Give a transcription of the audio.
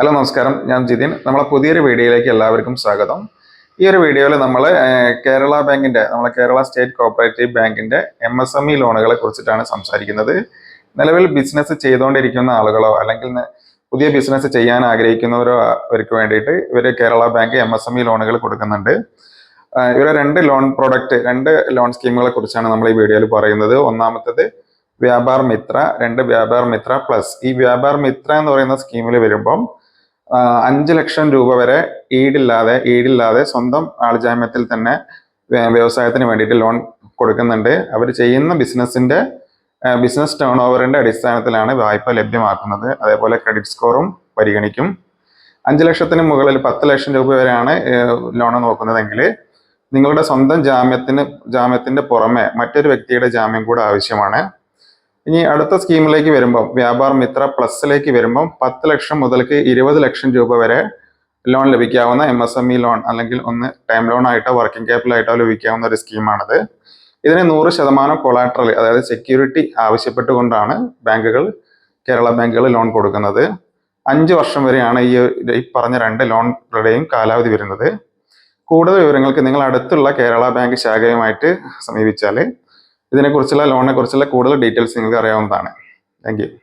Hello നമസ്കാരം. ഞാൻ ജിതിൻ. നമ്മളെ പുതിയൊരു വീഡിയോയിലേക്ക് എല്ലാവർക്കും സ്വാഗതം. ഈ ഒരു വീഡിയോയിൽ നമ്മൾ കേരള ബാങ്കിന്റെ നമ്മളെ കേരള സ്റ്റേറ്റ് കോപ്പറേറ്റീവ് ബാങ്കിന്റെ എം എസ് എം ഇ ലോണുകളെ കുറിച്ചിട്ടാണ് സംസാരിക്കുന്നത്. നിലവിൽ ബിസിനസ് ചെയ്തുകൊണ്ടിരിക്കുന്ന ആളുകളോ അല്ലെങ്കിൽ പുതിയ ബിസിനസ് ചെയ്യാൻ ആഗ്രഹിക്കുന്നവരോ അവർക്ക് വേണ്ടിയിട്ട് ഇവർ Kerala bank M S M E ലോണുകൾ കൊടുക്കുന്നുണ്ട്. ഇവർ രണ്ട് ലോൺ പ്രോഡക്റ്റ് രണ്ട് ലോൺ സ്കീമുകളെ കുറിച്ചാണ് നമ്മൾ ഈ വീഡിയോയിൽ പറയുന്നത്. ഒന്നാമത്തത് വ്യാപാർ മിത്ര രണ്ട് വ്യാപാർ മിത്ര പ്ലസ്. ഈ വ്യാപാർ മിത്ര എന്ന് പറയുന്ന സ്കീമിൽ വരുമ്പം അഞ്ച് ലക്ഷം രൂപ വരെ ഈടില്ലാതെ ഈടില്ലാതെ സ്വന്തം ആൾജാമ്യത്തിൽ തന്നെ വ്യ- വ്യവസായത്തിന് വേണ്ടിയിട്ട് ലോൺ കൊടുക്കുന്നുണ്ട്. അവർ ചെയ്യുന്ന ബിസിനസിന്റെ ബിസിനസ് ടേൺ ഓവറിന്റെ അടിസ്ഥാനത്തിലാണ് വായ്പ ലഭ്യമാക്കുന്നത്. അതേപോലെ ക്രെഡിറ്റ് സ്കോറും പരിഗണിക്കും. അഞ്ച് ലക്ഷത്തിന് മുകളിൽ പത്ത് ലക്ഷം രൂപ വരെയാണ് ലോൺ നോക്കുന്നതെങ്കിൽ നിങ്ങളുടെ സ്വന്തം ജാമ്യത്തിന് ജാമ്യത്തിന്റെ പുറമെ മറ്റൊരു വ്യക്തിയുടെ ജാമ്യം കൂടെ ആവശ്യമാണ്. ഇനി അടുത്ത സ്കീമിലേക്ക് വരുമ്പം വ്യാപാർ മിത്ര പ്ലസിലേക്ക് വരുമ്പം പത്ത് ലക്ഷം മുതൽക്ക് ഇരുപത് ലക്ഷം രൂപ വരെ ലോൺ ലഭിക്കാവുന്ന M S M E loan അല്ലെങ്കിൽ ഒന്ന് ടൈം ലോൺ ആയിട്ടോ വർക്കിംഗ് ക്യാപിറ്റൽ ആയിട്ടോ ലഭിക്കാവുന്ന ഒരു സ്കീമാണിത്. ഇതിന് നൂറ് ശതമാനം കൊളാട്രൽ അതായത് സെക്യൂരിറ്റി ആവശ്യപ്പെട്ടുകൊണ്ടാണ് ബാങ്കുകൾ കേരള ബാങ്കുകൾ ലോൺ കൊടുക്കുന്നത്. അഞ്ച് വർഷം വരെയാണ് ഈ ഈ പറഞ്ഞ രണ്ട് ലോണുകളുടെയും കാലാവധി വരുന്നത്. കൂടുതൽ വിവരങ്ങൾക്ക് നിങ്ങൾ അടുത്തുള്ള കേരള ബാങ്ക് ശാഖയുമായിട്ട് സമീപിച്ചാൽ ഇതിനെക്കുറിച്ചുള്ള ലോണിനെ കുറിച്ചുള്ള കൂടുതൽ ഡീറ്റെയിൽസ് നിങ്ങൾക്ക് അറിയാവുന്നതാണ്. താങ്ക്